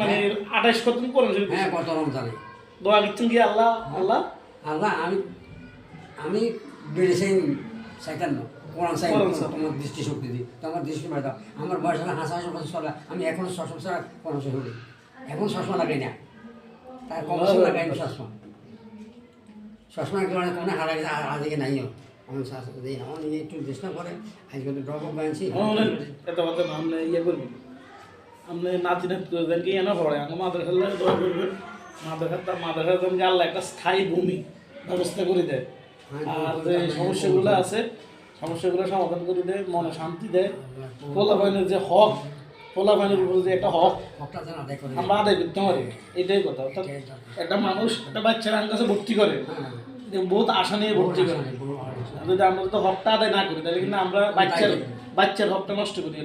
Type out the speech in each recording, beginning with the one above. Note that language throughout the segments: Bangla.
মানে আঠাশ কত করেন হ্যাঁ কত রমজানে? দোয়া দিচ্ছেন কি আল্লাহ? আল্লাহ? আল্লাহ আমি আমি বেড়েছি সেকেন্ড কোরআন সাহেব তোমার দৃষ্টি দিই তোমার দৃষ্টি বাড়ি দাও। আমার বয়স হলে হাসা হাসা বছর চলে আমি এখনও সবসময় ছাড়া কোরআন সাহেব হলি এখন সবসময় লাগাই না। তার কম লাগাই না সবসময় সবসময় কোনো কোনো হারা গেছে আর আজকে নাইও দিই একটু চেষ্টা করে আজকে তো ড্রপ এত কথা ইয়ে আপনি নাতি নাতি করবেন কি এনে পড়ে আমার মাদের খেলে দোয়া করবেন। মাদের খেলতে মাদের যে আল্লাহ একটা স্থায়ী ভূমি ব্যবস্থা করে দেয়। আর যে সমস্যাগুলো আছে সমস্যাগুলো সমাধান করে দেয় মনে শান্তি দেয়। পোলা বাইনের যে হক পোলা বাইনের উপর যে একটা হক করে। আমরা আদায় করতে পারি। এটাই কথা। অর্থাৎ একটা মানুষ একটা বাচ্চার আমার কাছে ভর্তি করে। হ্যাঁ। বহুত আশা নিয়ে ভর্তি করে। যদি আমরা তো হকটা আদায় না করি তাহলে কিন্তু আমরা বাচ্চার বাচ্চার হকটা নষ্ট করে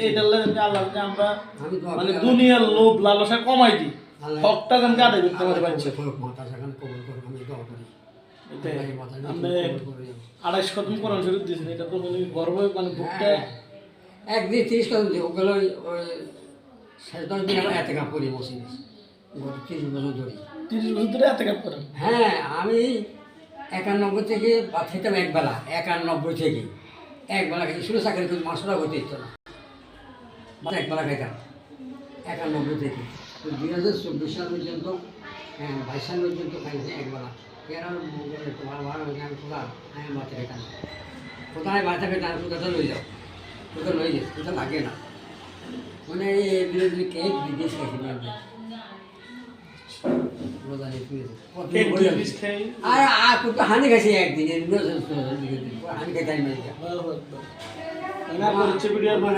এইটার লাগে আল্লাহ আমরা মানে দুনিয়ার লোভ লালসা কমাই দিই। হকটা যেন আদায় করতে পারি বাচ্চা দোয়া। আড়াইশ দিয়েছেন এটা তো মানে গর্ব মানে বুকটা হ্যাঁ। একদিন তিরিশ কদম দিই ওগুলো ওই দশ দিন আমার এতে কাপ করি বসে তিরিশ বছর ধরে। তিরিশ বছর ধরে এত করেন? হ্যাঁ আমি একানব্বই থেকে বা খেতাম একবেলা একানব্বই থেকে। একবেলা খেতে শুরু চাকরি করি মাসটা হতে ইচ্ছ না। বাস একবেলা খেতাম একানব্বই থেকে। দুই হাজার চব্বিশ সাল পর্যন্ত হ্যাঁ বাইশ সাল পর্যন্ত খাইছি একবেলা। এর ভালো ভালো হয়েছে আমি কোথা আমি বাচ্চা খেতাম কোথায় বাচ্চা খেতাম কোথাটা লই যাও? কোথাও লই যাও কোথাও লাগে না? মানে এই বিরোধী কেক বিদেশ খাইছি আরে কত হানি খাইছে একদিন হানি খাইতে